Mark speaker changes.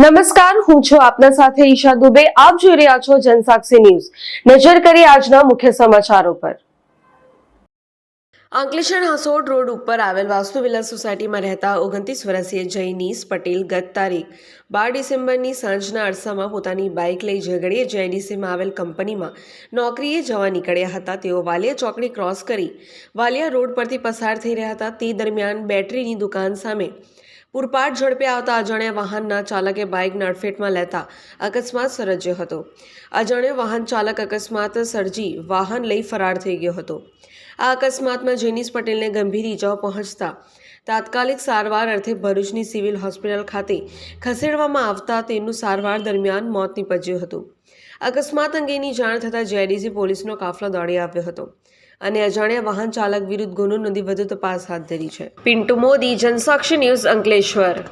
Speaker 1: નમસ્કાર, હું છું આપના સાથે ઈશા દુબે. આપ જોઈ રહ્યા છો જનસાક્ષી ન્યૂઝ. નજર કરી આજના મુખ્ય સમાચારો પર. અંકલેશ્વર હાંસોડ રોડ ઉપર આવેલ વાસ્તુ વિલા સોસાયટીમાં રહેતા ઓગણત્રીસ વર્ષીય જયનીશ પટેલ ગત તારીખ બાર ડિસેમ્બરની સાંજના અરસામાં પોતાની બાઇક લઈ ઝઘડીએ જેડીસીમાં આવેલ કંપનીમાં નોકરીએ જવા નીકળ્યા હતા. તેઓ વાલિયા ચોકડી ક્રોસ કરી વાલિયા રોડ પરથી પસાર થઈ રહ્યા હતા. તે દરમિયાન બેટરીની દુકાન સામે પૂરપાટ ઝડપે આવતા અજાણ્યા વાહનના ચાલકે બાઇકને અડફેટમાં લેતા અકસ્માત સર્જ્યો હતો. અજાણ્યો વાહન ચાલક અકસ્માત સર્જી વાહન લઈ ફરાર થઈ ગયો હતો. આ અકસ્માતમાં જેનીસ પટેલને ગંભીર ઇજાઓ પહોંચતા તાત્કાલિક સારવાર અર્થે ભરૂચની સિવિલ હોસ્પિટલ ખાતે ખસેડવામાં આવતા તેમનું સારવાર દરમિયાન મોત નીપજ્યું હતું. અકસ્માત અંગેની જાણ થતાં જેડીસી પોલીસનો કાફલો દોડી આવ્યો હતો અને અજાણ્યા વાહન ચાલક વિરુદ્ધ ગુનો નોંધી વધુ તપાસ હાથ ધરી છે. પિન્ટુ મોદી, જનસાક્ષી ન્યૂઝ અંકલેશ્વર.